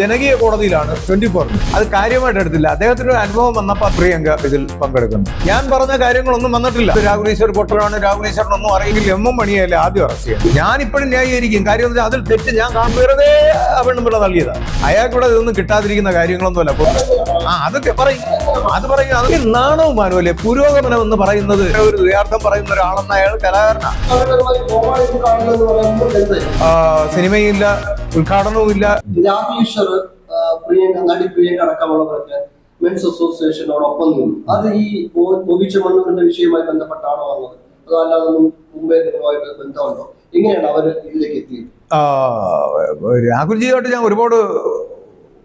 ജനകീയ കോടതിയിലാണ് twenty four അത് കാര്യമായിട്ട് എടുത്തില്ല. അദ്ദേഹത്തിന്റെ ഒരു അനുഭവം വന്നപ്പോൾ പ്രിയങ്ക ഇതിൽ പങ്കെടുക്കുന്നു. ഞാൻ പറഞ്ഞ കാര്യങ്ങളൊന്നും വന്നിട്ടില്ല. രാഹുൽ ഈശ്വർ പൊട്ടറാണ് രാഹുൽ ഈശ്വറിനൊന്നും അറിയില്ല. എം എം മണിയല്ലേ ആദ്യം അറസ്റ്റ് ചെയ്യാം ഞാൻ ഇപ്പോഴും ന്യായീകരിക്കും. കാര്യം വെച്ചാൽ അതിൽ തെറ്റ് ഞാൻ വെറുതെ ആ നൽകിയതാണ് അയാൾക്കൂടെ ഇതൊന്നും കിട്ടാതിരിക്കുന്ന കാര്യങ്ങളൊന്നുമല്ല. ആ അതൊക്കെ പറയും. അത് പറയും. അതൊക്കെ നാണവുമാനോ അല്ലെ പുരോഗമനം എന്ന് പറയുന്നത് ഒരു യഥാർത്ഥം പറയുന്ന ഒരാളെന്ന അയാൾ കലാകാരനാണ് സിനിമയില്ല. ഉദ്ഘാടനവും ഇല്ല. ആ, പ്രിയങ്ക നടി പ്രിയങ്ക അടക്കമുള്ളവർക്ക് മെൻസ് അസോസിയേഷനോടൊപ്പം നിന്നു. അത് ഈ ഒബി മണ്ണൂരിന്റെ വിഷയവുമായി ബന്ധപ്പെട്ടാണോ വന്നത്? അതോ അല്ലാതെ മുമ്പേ നിങ്ങളുമായിട്ട് ബന്ധമുണ്ടോ? എങ്ങനെയാണ് അവർ ഇതിലേക്ക് എത്തിയത്? രാഹുൽജിയായിട്ട് ഞാൻ ഒരുപാട്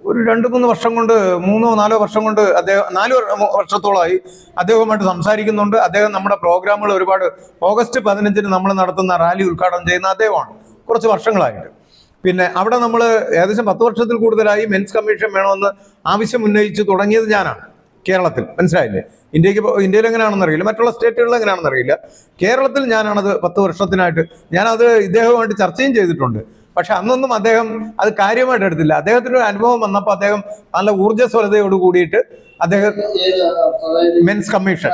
ഒരു രണ്ട് മൂന്ന് വർഷം കൊണ്ട് മൂന്നോ നാലോ വർഷം കൊണ്ട് അദ്ദേഹം നാല് വർ- വർഷത്തോളമായി അദ്ദേഹവുമായിട്ട് സംസാരിക്കുന്നുണ്ട്. അദ്ദേഹം നമ്മുടെ പ്രോഗ്രാമുകൾ ഒരുപാട് ഓഗസ്റ്റ് പതിനഞ്ചിന് നമ്മൾ നടത്തുന്ന റാലി ഉദ്ഘാടനം ചെയ്യുന്ന അദ്ദേഹമാണ്. കുറച്ച് വർഷങ്ങളായിട്ട്. പിന്നെ അവിടെ നമ്മൾ ഏകദേശം പത്ത് വർഷത്തിൽ കൂടുതലായി മെൻസ് കമ്മീഷൻ വേണമെന്ന് ആവശ്യം ഉന്നയിച്ച് തുടങ്ങിയത് ഞാനാണ് കേരളത്തിൽ. മനസ്സിലായില്ലേ? ഇന്ത്യയ്ക്ക് ഇന്ത്യയിൽ എങ്ങനെയാണെന്ന് അറിയില്ല. മറ്റുള്ള സ്റ്റേറ്റുകളിൽ എങ്ങനെയാണെന്ന് അറിയില്ല. കേരളത്തിൽ ഞാനാണത് പത്ത് വർഷത്തിനായിട്ട് ഞാനത് ഇദ്ദേഹവുമായിട്ട് ചർച്ചയും ചെയ്തിട്ടുണ്ട്. പക്ഷെ അന്നൊന്നും അദ്ദേഹം അത് കാര്യമായിട്ട് എടുത്തില്ല. അദ്ദേഹത്തിന്റെ ഒരു അനുഭവം വന്നപ്പോൾ അദ്ദേഹം നല്ല ഊർജസ്വലതയോട് കൂടിയിട്ട് അദ്ദേഹം മെൻസ് കമ്മീഷൻ?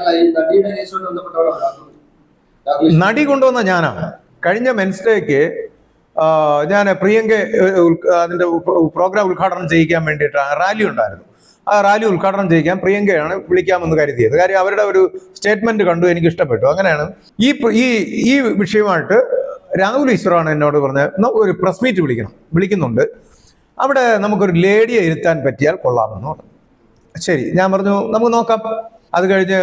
നടി കൊണ്ടുവന്ന ഞാനാണ്. കഴിഞ്ഞ മെൻസ്ഡേക്ക് ഞാൻ പ്രിയങ്ക അതിന്റെ പ്രോഗ്രാം ഉദ്ഘാടനം ചെയ്യിക്കാൻ വേണ്ടിയിട്ട് റാലി ഉണ്ടായിരുന്നു. ആ റാലി ഉദ്ഘാടനം ചെയ്യിക്കാൻ പ്രിയങ്കയാണ് വിളിക്കാമെന്ന് കരുതിയത്. കാര്യം അവരുടെ ഒരു സ്റ്റേറ്റ്മെന്റ് കണ്ടു എനിക്ക് ഇഷ്ടപ്പെട്ടു. അങ്ങനെയാണ് ഈ ഈ ഈ വിഷയമായിട്ട് രാഹുൽ ഈശ്വറാണ് എന്നോട് പറഞ്ഞത് ഒരു പ്രസ് മീറ്റ് വിളിക്കണം വിളിക്കുന്നുണ്ട്. അവിടെ നമുക്കൊരു ലേഡിയെ ഇരുത്താൻ പറ്റിയാൽ കൊള്ളാമെന്ന് പറഞ്ഞു. ശരി ഞാൻ പറഞ്ഞു നമുക്ക് നോക്കാം. അത് കഴിഞ്ഞ്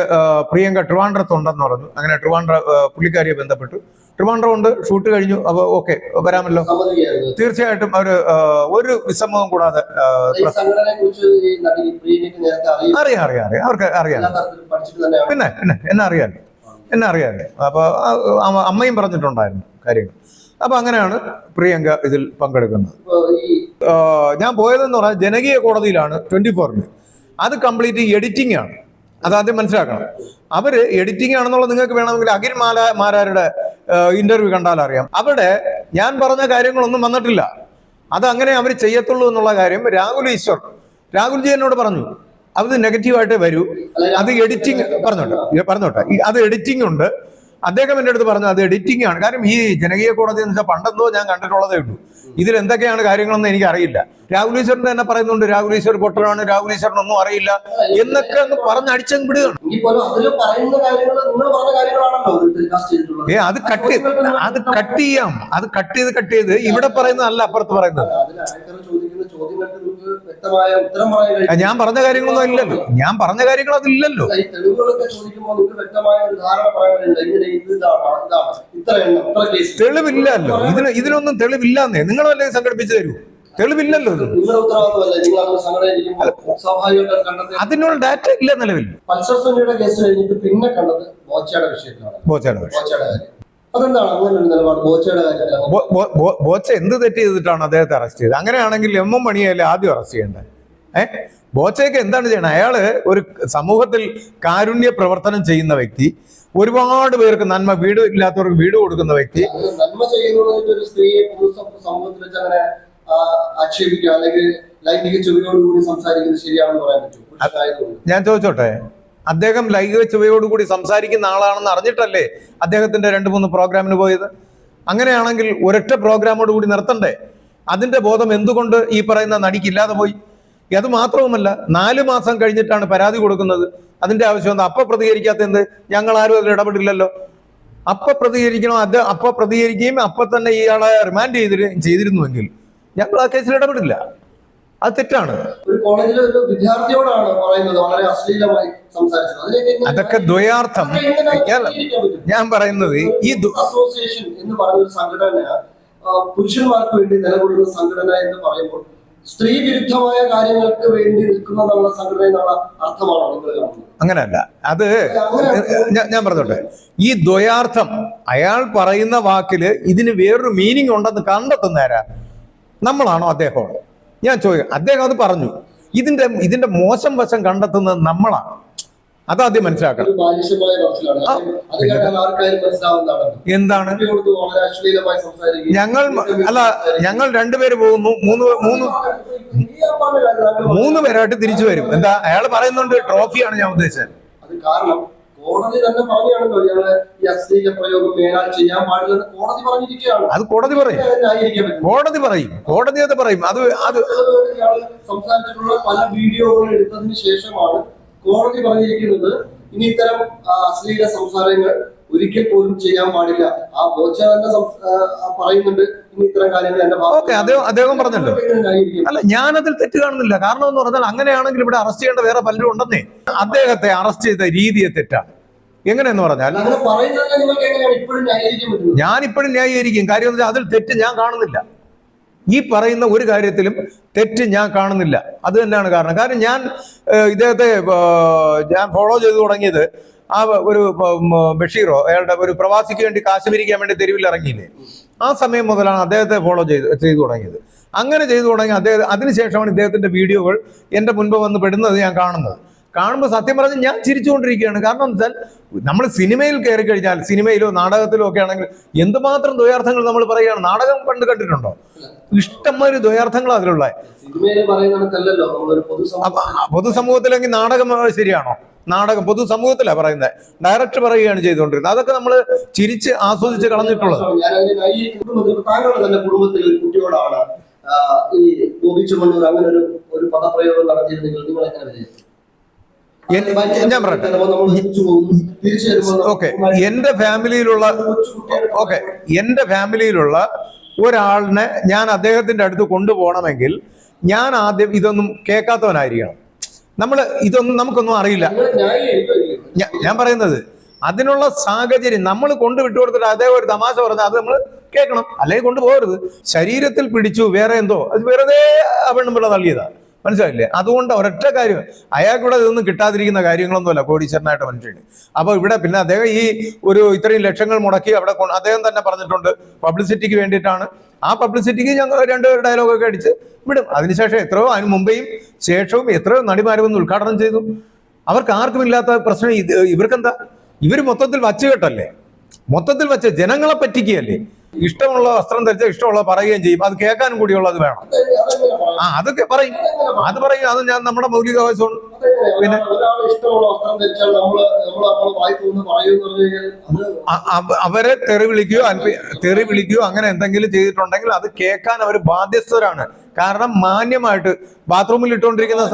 പ്രിയങ്ക ട്രിവാൻഡ്രത്തുണ്ടെന്ന് പറഞ്ഞു. അങ്ങനെ ട്രിവാൻഡ്ര പുള്ളിക്കാരിയെ ബന്ധപ്പെട്ടു. ട്രിവാൻഡ്രം ഉണ്ട് ഷൂട്ട് കഴിഞ്ഞു അപ്പോൾ ഓക്കെ വരാമല്ലോ. തീർച്ചയായിട്ടും അവർ ഒരു വിസമ്മതം കൂടാതെ അറിയാം അറിയാം അറിയാം. അവർക്ക് അറിയാം. പിന്നെ പിന്നെ എന്നെ അറിയാലോ എന്നെ അറിയാല്ലേ അപ്പോൾ അമ്മയും പറഞ്ഞിട്ടുണ്ടായിരുന്നു കാര്യങ്ങൾ അപ്പൊ അങ്ങനെയാണ് പ്രിയങ്ക ഇതിൽ പങ്കെടുക്കുന്നത്. ഞാൻ പോയതെന്ന് പറഞ്ഞാൽ ജനകീയ കോടതിയിലാണ് ട്വന്റി ഫോറിന് അത് കംപ്ലീറ്റ് എഡിറ്റിംഗ് ആണ്. അതാദ്യം മനസ്സിലാക്കണം. അവർ എഡിറ്റിംഗ് ആണെന്നുള്ളത് നിങ്ങൾക്ക് വേണമെങ്കിൽ അഖിൽ മാല മാരാരുടെ ഇന്റർവ്യൂ കണ്ടാൽ അറിയാം. അവിടെ ഞാൻ പറഞ്ഞ കാര്യങ്ങളൊന്നും വന്നിട്ടില്ല. അത് അങ്ങനെ അവർ ചെയ്യത്തുള്ളൂ എന്നുള്ള കാര്യം രാഹുൽ ഈശ്വർ രാഹുൽജി എന്നോട് പറഞ്ഞു. അത് നെഗറ്റീവായിട്ടേ വരൂ. അത് എഡിറ്റിംഗ് പറഞ്ഞോട്ടെ പറഞ്ഞോട്ടെ. അത് എഡിറ്റിംഗ് ഉണ്ട്. അദ്ദേഹം എന്റെ അടുത്ത് പറഞ്ഞു അത് എഡിറ്റിംഗ് ആണ്. കാരണം ഈ ജനകീയ കോടതി എന്ന് വെച്ചാൽ പണ്ടെന്തോ ഞാൻ കണ്ടിട്ടുള്ളതേ ഉള്ളൂ. ഇതിൽ എന്തൊക്കെയാണ് കാര്യങ്ങളെന്ന് എനിക്ക് അറിയില്ല രാഹുൽ ഈശ്വറിന്റെ തന്നെ പറയുന്നുണ്ട് രാഹുൽ ഈശ്വർ പൊട്ടനാണ് രാഹുൽ ഈശ്വറിനൊന്നും അറിയില്ല. എന്നൊക്കെ അങ്ങ് പറഞ്ഞടിച്ചങ്ങ് വിടുകയാണ്. ഏ അത് കട്ട് അത് കട്ട് ചെയ്യാം. അത് കട്ട് ചെയ്ത് കട്ട് ചെയ്ത് ഇവിടെ പറയുന്നതല്ല അപ്പുറത്ത് പറയുന്നത്. ചോദ്യങ്ങൾക്ക് വ്യക്തമായ ഉത്തരം പറയാൻ ഞാൻ പറഞ്ഞ കാര്യങ്ങളൊന്നും ഇല്ലല്ലോ ഞാൻ പറഞ്ഞ കാര്യങ്ങൾ അതില്ലല്ലോ. ഈ തെളിവുകളൊക്കെ ചോദിക്കുമ്പോൾ നിങ്ങൾക്ക് വ്യക്തമായ ഒരു ധാരണ പറയാനുണ്ട്. ഇങ്ങനെ ഇത് ഇതാണ് ഇതാണ് ഇത്ര എണ്ണം ഇത്ര കേസ് തെളിവില്ലല്ലോ. ഇതിന് ഇതിനൊന്നും തെളിവില്ലാന്നേ. നിങ്ങളല്ലേ സംഘടിപ്പിച്ചു തരൂ. തെളിവില്ലല്ലോ നിങ്ങൾ അതിനുള്ള ഡാറ്റ ഇല്ല നിലവിൽ. പൾസർ സുനിയുടെ കേസ് കഴിഞ്ഞിട്ട് പിന്നെ കണ്ടത് ബോച്ചയുടെ വിഷയത്തിലാണ്. ബോച്ചയുടെ. ബോച്ചയുടെ കാര്യം. അതെന്താണ്? അങ്ങനെ ഒരു നിലപാട്. ബോച്ചയുടെ ബോച്ച എന്ത് തെറ്റ് ചെയ്തിട്ടാണ് അദ്ദേഹത്തെ അറസ്റ്റ് ചെയ്തത്? അങ്ങനെയാണെങ്കിൽ എം എം മണിയല്ലേ ആദ്യം അറസ്റ്റ് ചെയ്യേണ്ടത് ഏഹ് ബോച്ചയ്ക്ക് എന്താണ് ചെയ്യണം? അയാൾ ഒരു സമൂഹത്തിൽ കാരുണ്യ പ്രവർത്തനം ചെയ്യുന്ന വ്യക്തി ഒരുപാട് പേർക്ക് നന്മ വീട് ഇല്ലാത്തവർക്ക് വീട് കൊടുക്കുന്ന വ്യക്തി. നന്മ ചെയ്യുന്നത് ഒരു സ്ത്രീയെ പൊതു സമ- സമൂഹത്തിൽ വെച്ച് അങ്ങനെ ആ, ആക്ഷേപിക്കുക അല്ലെങ്കിൽ ലൈംഗിക ചുവയോടുകൂടി സംസാരിക്കുന്നത് ശരിയാണെന്ന് പറയാൻ പറ്റും ഞാൻ ചോദിച്ചോട്ടെ? അദ്ദേഹം ലൈംഗിക ചുവയോടുകൂടി സംസാരിക്കുന്ന ആളാണെന്ന് അറിഞ്ഞിട്ടല്ലേ അദ്ദേഹത്തിന്റെ രണ്ട് മൂന്ന് പ്രോഗ്രാമിന് പോയത്? അങ്ങനെയാണെങ്കിൽ ഒരൊറ്റ പ്രോഗ്രാമോട് കൂടി നിർത്തണ്ടേ? അതിന്റെ ബോധം എന്തുകൊണ്ട് ഈ പറയുന്ന നടിക്കില്ലാതെ പോയി? അത് മാത്രവുമല്ല നാല് മാസം കഴിഞ്ഞിട്ടാണ് പരാതി കൊടുക്കുന്നത്. അതിന്റെ ആവശ്യം എന്താ? അപ്പൊ പ്രതികരിക്കാത്ത എന്ത്? ഞങ്ങൾ ആരും അതിൽ ഇടപെടില്ലല്ലോ. അപ്പൊ പ്രതികരിക്കണം അത് അപ്പൊ പ്രതികരിക്കുകയും അപ്പൊ തന്നെ ഇയാളെ റിമാൻഡ് ചെയ്തിരുന്നെങ്കിൽ ഞങ്ങൾ ആ കേസിൽ ഇടപെടില്ല. അത് തെറ്റാണ്. അതൊക്കെ ദ്വയാർത്ഥം. ഞാൻ- പറയുന്നത് ഈ അസോസിയേഷൻ എന്ന് പറയുന്ന സംഘടന പുരുഷന്മാർക്ക് വേണ്ടി നിലകൊള്ളുന്ന സംഘടന എന്ന് പറയുമ്പോൾ സ്ത്രീ വിരുദ്ധമായ കാര്യങ്ങൾക്ക് വേണ്ടി നിൽക്കുന്ന നമ്മുടെ സംഘടന എന്നുള്ള അർത്ഥമാണോ നിങ്ങൾ കാണുന്നത്. അങ്ങനെയല്ല. അത് ഞാൻ- ഞാൻ പറഞ്ഞോട്ടെ. ഈ ദ്വയാർത്ഥം അയാൾ പറയുന്ന വാക്കിൽ ഇതിന് വേറൊരു മീനിങ് ഉണ്ടെന്ന് കണ്ടെത്തുന്നേരാ നമ്മളാണോ അദ്ദേഹമാണോ? ഞാൻ ചോദിക്കാം. അദ്ദേഹം അത് പറഞ്ഞു. ഇതിന്റെ ഇതിന്റെ മോശം വശം കണ്ടെത്തുന്നത് നമ്മളാണ്. അതാദ്യം മനസ്സിലാക്കണം. എന്താണ്? ഞങ്ങൾ അല്ല ഞങ്ങൾ രണ്ടുപേര് പോകുന്നു. മൂന്ന് മൂന്ന് മൂന്ന് പേരായിട്ട് തിരിച്ചു വരും. എന്താ? അയാൾ പറയുന്നുണ്ട് ട്രോഫിയാണ് ഞാൻ ഉദ്ദേശിച്ചത്. കോടതി തന്നെ പറഞ്ഞാണല്ലോ ഞങ്ങൾ ഈ അശ്ലീല പ്രയോഗം മേലാൽ ചെയ്യാൻ പാടില്ലെന്ന് കോടതി പറഞ്ഞിരിക്കുകയാണ്. അത് കോടതി പറയും. കോടതി പറയും. കോടതി അത് പറയും. അത് അത് ഇയാൾ സംസാരിച്ചിട്ടുള്ള പല വീഡിയോകൾ എടുത്തതിന് ശേഷമാണ് കോടതി പറഞ്ഞിരിക്കുന്നത് ഇനി ഇത്തരം അശ്ലീല സംസാരങ്ങൾ ഒരിക്കൽ പോലും ചെയ്യാൻ പാടില്ല. ആ ബോച്ച തന്നെ പറയുന്നുണ്ട് ഇത്തരം കാര്യങ്ങൾ ഓക്കെ അദ്ദേഹം അദ്ദേഹം പറഞ്ഞല്ലോ. അല്ല ഞാനതിൽ തെറ്റ് കാണുന്നില്ല. കാരണം എന്ന് പറഞ്ഞാൽ അങ്ങനെയാണെങ്കിൽ ഇവിടെ അറസ്റ്റ് ചെയ്യേണ്ട വേറെ പലരും ഉണ്ടെന്നേ. അദ്ദേഹത്തെ അറസ്റ്റ് ചെയ്ത രീതിയെ തെറ്റാണ്. എങ്ങനെയെന്ന് പറഞ്ഞാൽ ഞാൻ ഇപ്പോഴും ന്യായീകരിക്കും. കാര്യം എന്ന് വെച്ചാൽ അതിൽ തെറ്റ് ഞാൻ കാണുന്നില്ല. ഈ പറയുന്ന ഒരു കാര്യത്തിലും തെറ്റ് ഞാൻ കാണുന്നില്ല. അത് തന്നെയാണ് കാരണം. കാരണം ഞാൻ ഇദ്ദേഹത്തെ ഞാൻ ഫോളോ ചെയ്തു തുടങ്ങിയത് ആ ഒരു ബഷീറോ അയാളുടെ ഒരു പ്രവാസിക്ക് വേണ്ടി കാശ് പിരിക്കാൻ വേണ്ടി തെരുവിൽ ഇറങ്ങിയില്ലേ? ആ സമയം മുതലാണ് അദ്ദേഹത്തെ ഫോളോ ചെയ്ത് ചെയ്തു തുടങ്ങിയത്. അങ്ങനെ ചെയ്തു തുടങ്ങി അദ്ദേഹം അതിനുശേഷമാണ് ഇദ്ദേഹത്തിന്റെ വീഡിയോകൾ എന്റെ മുൻപ് വന്ന് പെടുന്നത് ഞാൻ കാണുന്നത്. കാണുമ്പോൾ സത്യം പറഞ്ഞ് ഞാൻ ചിരിച്ചുകൊണ്ടിരിക്കുകയാണ്. കാരണം എന്താ വെച്ചാൽ നമ്മൾ സിനിമയിൽ കയറി കഴിഞ്ഞാൽ സിനിമയിലോ നാടകത്തിലോ ഒക്കെ ആണെങ്കിൽ എന്തുമാത്രം ദ്വയാർത്ഥങ്ങൾ നമ്മൾ പറയുകയാണ്. നാടകം പണ്ട് കണ്ടിട്ടുണ്ടോ? ഇഷ്ടംമാതിരി ദ്വയാർത്ഥങ്ങൾ അതിലുള്ള. പൊതുസമൂഹത്തിലെങ്കിൽ നാടകം ശരിയാണോ? നാടകം പൊതു സമൂഹത്തിലാണ് പറയുന്നത് ഡയറക്റ്റ് പറയുകയാണ് ചെയ്തുകൊണ്ടിരുന്നത്. അതൊക്കെ നമ്മൾ ചിരിച്ച് ആസ്വദിച്ച് കളഞ്ഞിട്ടുള്ളത്. കുടുംബത്തിൽ കുട്ടിയോടാണ് ഈ അങ്ങനെ ഒരു ഒരു പദപ്രയോഗം നടത്തിയിരുന്നെങ്കിൽ നിങ്ങൾ എങ്ങനെ വിലയിരുത്തും? ഞാൻ പറയട്ടെ. ഓക്കെ. എന്റെ ഫാമിലിയിലുള്ള ഓക്കെ. എന്റെ ഫാമിലിയിലുള്ള ഒരാളിനെ ഞാൻ അദ്ദേഹത്തിന്റെ അടുത്ത് കൊണ്ടുപോകണമെങ്കിൽ ഞാൻ ആദ്യം ഇതൊന്നും കേൾക്കാത്തവനായിരിക്കണം. നമ്മൾ ഇതൊന്നും നമുക്കൊന്നും അറിയില്ല. ഞാൻ പറയുന്നത് അതിനുള്ള സാഹചര്യം നമ്മൾ കൊണ്ട് വിട്ടുകൊടുത്തിട്ട് അതേ ഒരു തമാശ പറഞ്ഞാൽ അത് നമ്മൾ കേൾക്കണം. അല്ലെങ്കിൽ കൊണ്ടുപോകരുത് ശരീരത്തിൽ പിടിച്ചു വേറെ എന്തോ. അത് വെറുതെ ആ പെണ്ണുമ്പിള്ള തള്ളിയതാ മനസ്സിലായില്ലേ? അതുകൊണ്ട് ഒരൊറ്റ കാര്യം അയാൾക്കൂടെ ഇതൊന്നും കിട്ടാതിരിക്കുന്ന കാര്യങ്ങളൊന്നുമല്ല കോടീശ്വരനായിട്ട് മനുഷ്യന്. അപ്പോൾ ഇവിടെ പിന്നെ അദ്ദേഹം ഈ ഒരു ഇത്രയും ലക്ഷങ്ങൾ മുടക്കി അവിടെ അദ്ദേഹം തന്നെ പറഞ്ഞിട്ടുണ്ട് പബ്ലിസിറ്റിക്ക് വേണ്ടിയിട്ടാണ്. ആ പബ്ലിസിറ്റിക്ക് ഞങ്ങൾ രണ്ട് ഡയലോഗൊക്കെ അടിച്ച് വിടും. അതിനുശേഷം എത്രയോ അതിന് മുമ്പേയും ശേഷവും എത്രയോ നടിമാരും ഒന്ന് ഉദ്ഘാടനം ചെയ്തു. അവർക്ക് ആർക്കും ഇല്ലാത്ത പ്രശ്നം ഇത് ഇവർക്കെന്താ? ഇവർ മൊത്തത്തിൽ വച്ചുകെട്ടല്ലേ? മൊത്തത്തിൽ വെച്ച് ജനങ്ങളെ പറ്റിക്കുകയല്ലേ? ഇഷ്ടമുള്ള വസ്ത്രം ധരിച്ച ഇഷ്ടമുള്ള പറയുകയും ചെയ്യും. അത് കേൾക്കാനും കൂടിയുള്ളത് വേണം. ആ അതൊക്കെ പറയും. അത് പറയും. അത് ഞാൻ നമ്മുടെ അതെങ്ങനെ? പിന്നെ? അവരെ തെറി വിളിക്കുകയോ തെറി വിളിക്കുകയോ അങ്ങനെ എന്തെങ്കിലും ചെയ്തിട്ടുണ്ടെങ്കിൽ അത് കേൾക്കാൻ അവർ ബാധ്യസ്ഥരാണ്. കാരണം മാന്യമായിട്ട് ബാത്റൂമിൽ ഇട്ടുകൊണ്ടിരിക്കുന്ന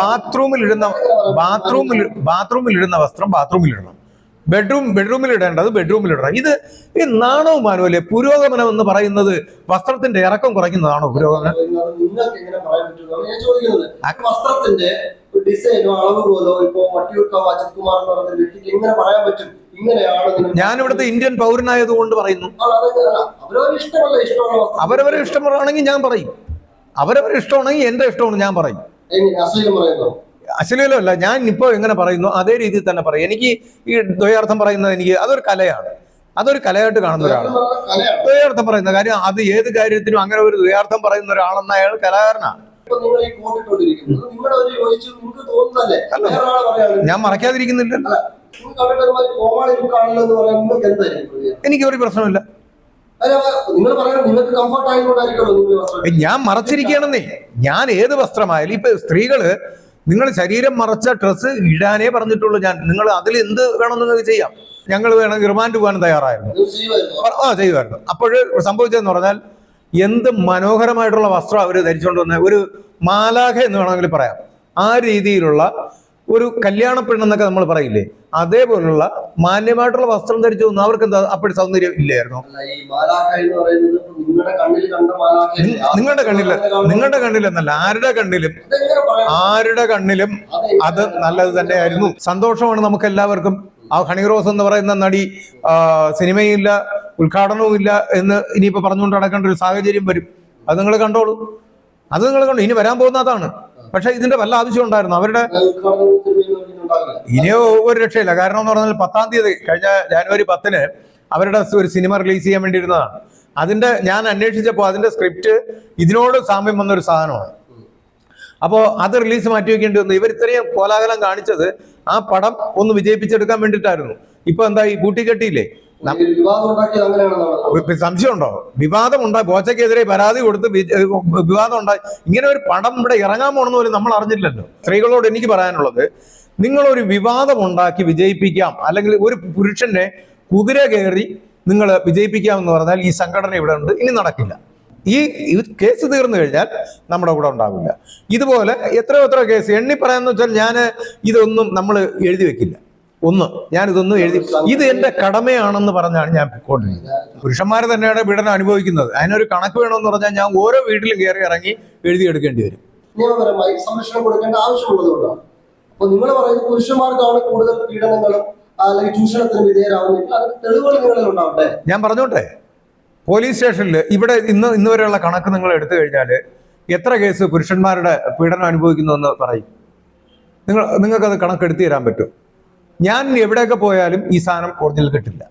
ബാത്റൂമിൽ ഇടുന്ന ബാത്റൂമിൽ ബാത്റൂമിൽ ഇടുന്ന വസ്ത്രം ബാത്റൂമിൽ ഇടണം. ബെഡ്റൂം ബെഡ്റൂമിൽ ഇടേണ്ടത് ബെഡ്റൂമിൽ ഇടണം. ഇത് ഈ നാണവും മാനുവല്ലേ? പുരോഗമനം എന്ന് പറയുന്നത് വസ്ത്രത്തിന്റെ ഇറക്കം കുറയ്ക്കുന്നതാണോ പുരോഗമനം? വസ്ത്രത്തിന്റെ ഡിസൈനോ അളവ് പോലോ ഇപ്പോ വട്ടിയൂർക്കാവ് അജിത് കുമാർ എന്ന് പറയുന്ന വ്യക്തിക്ക് എങ്ങനെ പറയാൻ പറ്റും? ഇവിടുത്തെ ഇന്ത്യൻ പൗരനായതുകൊണ്ട് പറയുന്നു. അവരവര് ഇഷ്ടമാണെങ്കിൽ ഞാൻ പറയും. അവരവരെ ഇഷ്ടമാണെങ്കിൽ എന്റെ ഇഷ്ടമാണ് ഞാൻ പറയും. പറയുന്നു. അശ്ലീലമല്ല ഞാൻ ഇപ്പോൾ എങ്ങനെ പറയുന്നു അതേ രീതിയിൽ തന്നെ പറയും. എനിക്ക് ഈ ദ്വയാർത്ഥം പറയുന്നത് എനിക്ക് അതൊരു കലയാണ്. അതൊരു കലയായിട്ട് കാണുന്ന ഒരാളാണ്. ദ്വയാർത്ഥം പറയുന്ന കാര്യം അത് ഏത് കാര്യത്തിനും അങ്ങനെ ഒരു ദ്വയാർത്ഥം പറയുന്ന ഒരാളെന്ന അയാൾ കലാകാരനാണ്. ഞാൻ മറക്കാതിരിക്കുന്നില്ല. എനിക്ക് ഒരു പ്രശ്നമില്ല. ഞാൻ മറച്ചിരിക്കണമെന്നേ ഞാൻ ഏത് വസ്ത്രമായാലും ഇപ്പൊ സ്ത്രീകൾ നിങ്ങൾ ശരീരം മറച്ച ഡ്രസ്സ് ഇടാനേ പറഞ്ഞിട്ടുള്ളൂ ഞാൻ. നിങ്ങൾ അതിൽ എന്ത് വേണമെന്ന് നിങ്ങൾക്ക് ചെയ്യാം? ഞങ്ങൾ വേണമെങ്കിൽ റിമാൻഡ് പോകാൻ തയ്യാറായിരുന്നു. ആ ചെയ്യുമായിരുന്നു. അപ്പോൾ സംഭവിച്ചതെന്ന് പറഞ്ഞാൽ എന്ത് മനോഹരമായിട്ടുള്ള വസ്ത്രം അവർ ധരിച്ചുകൊണ്ട് വന്ന ഒരു മാലാഖ എന്ന് വേണമെങ്കിൽ പറയാം. ആ രീതിയിലുള്ള ഒരു കല്യാണ പെണ്ണെന്നൊക്കെ നമ്മൾ പറയില്ലേ? അതേപോലുള്ള മാന്യമായിട്ടുള്ള വസ്ത്രം ധരിച്ചു വന്നു അവർക്ക് എന്താ അപ്പോഴും സൗന്ദര്യം ഇല്ലായിരുന്നു? നിങ്ങളുടെ കണ്ണിൽ നിങ്ങളുടെ കണ്ണിലെന്നല്ല ആരുടെ കണ്ണിലും ആരുടെ കണ്ണിലും അത് നല്ലത് തന്നെയായിരുന്നു. സന്തോഷമാണ് നമുക്ക് എല്ലാവർക്കും ആ ഹണി റോസ് എന്ന് പറയുന്ന നടി സിനിമയില്ല ഉദ്ഘാടനവും ഇല്ല എന്ന് ഇനിയിപ്പോ പറഞ്ഞുകൊണ്ട് നടക്കേണ്ട ഒരു സാഹചര്യം വരും. അത് നിങ്ങൾ കണ്ടോളൂ. അത് നിങ്ങൾ കണ്ടു? ഇനി വരാൻ പോകുന്ന അതാണ്. പക്ഷെ ഇതിന്റെ വല്ല ആവശ്യം ഉണ്ടായിരുന്നു? അവരുടെ ഇനിയോ ഒരു രക്ഷയില്ല. കാരണം എന്ന് പറഞ്ഞാൽ പത്താം തീയതി കഴിഞ്ഞ ജാനുവരി പത്തിന് അവരുടെ ഒരു സിനിമ റിലീസ് ചെയ്യാൻ വേണ്ടിയിരുന്നതാണ്. അതിന്റെ ഞാൻ അന്വേഷിച്ചപ്പോൾ അതിന്റെ സ്ക്രിപ്റ്റ് ഇതിനോട് സാമ്യം വന്ന ഒരു സാധനമാണ്. അപ്പോൾ അത് റിലീസ് മാറ്റി വെക്കേണ്ടി വന്നു. ഇവർ ഇത്രയും കോലാഹലം കാണിച്ചത് ആ പടം ഒന്ന് വിജയിപ്പിച്ചെടുക്കാൻ വേണ്ടിയിട്ടായിരുന്നു. ഇപ്പൊ എന്താ ഈ കൂട്ടിക്കെട്ടിയില്ലേ സംശയമുണ്ടോ വിവാദം ഉണ്ടായി ബോച്ചയ്ക്കെതിരെ പരാതി കൊടുത്ത് വിവാദം ഉണ്ടായി ഇങ്ങനെ ഒരു പടം ഇവിടെ ഇറങ്ങാൻ പോണെന്ന് പോലും നമ്മൾ അറിഞ്ഞില്ലല്ലോ. സ്ത്രീകളോട് എനിക്ക് പറയാനുള്ളത് നിങ്ങളൊരു വിവാദം ഉണ്ടാക്കി വിജയിപ്പിക്കാം അല്ലെങ്കിൽ ഒരു പുരുഷനെ കുതിര കയറി നിങ്ങൾ വിജയിപ്പിക്കാം എന്ന് പറഞ്ഞാൽ ഈ സംഘടന ഇവിടെ ഉണ്ട് ഇനി നടക്കില്ല. ഈ കേസ് തീർന്നു കഴിഞ്ഞാൽ നമ്മുടെ കൂടെ ഉണ്ടാവില്ല. ഇതുപോലെ എത്രയോ എത്ര കേസ്. എണ്ണി പറയാന്ന് വെച്ചാൽ ഞാൻ ഇതൊന്നും നമ്മൾ എഴുതി വെക്കില്ല. ഒന്ന് ഞാൻ ഇതൊന്നും എഴുതി ഇത് എന്റെ കടമയാണെന്ന് പറഞ്ഞാണ് ഞാൻ പോയിക്കൊണ്ടിരിക്കുന്നത്. പുരുഷന്മാർ തന്നെയാണ് പീഡനം അനുഭവിക്കുന്നത്. അതിനൊരു കണക്ക് വേണമെന്ന് പറഞ്ഞാൽ ഞാൻ ഓരോ വീട്ടിലും കയറി ഇറങ്ങി എഴുതിയെടുക്കേണ്ടി വരും. നിയമപരമായി സംരക്ഷണം കൊടുക്കേണ്ട ആവശ്യമുള്ളതുകൊണ്ടാണ്. അപ്പൊ നിങ്ങൾ പറയുന്നത് പുരുഷന്മാർക്കാണ് കൂടുതൽ പീഡനങ്ങളും അല്ലെങ്കിൽ ചൂഷണത്തിന് വിധേയരാവുന്നെങ്കിൽ അതിന് തെളിവുകൾ നിങ്ങളിൽ ഉണ്ടാവട്ടെ ഞാൻ പറഞ്ഞോട്ടെ? പോലീസ് സ്റ്റേഷനിൽ ഇവിടെ ഇന്ന് ഇന്ന് വരെയുള്ള കണക്ക് നിങ്ങൾ എടുത്തു കഴിഞ്ഞാൽ എത്ര കേസ് പുരുഷന്മാരുടെ പീഡനം അനുഭവിക്കുന്നു എന്ന് പറയും. നിങ്ങൾ നിങ്ങൾക്കത് കണക്കെടുത്തു തരാൻ പറ്റും. ഞാൻ എവിടെയൊക്കെ പോയാലും ഈ സാധനം ഒറിജിനൽ കിട്ടില്ല.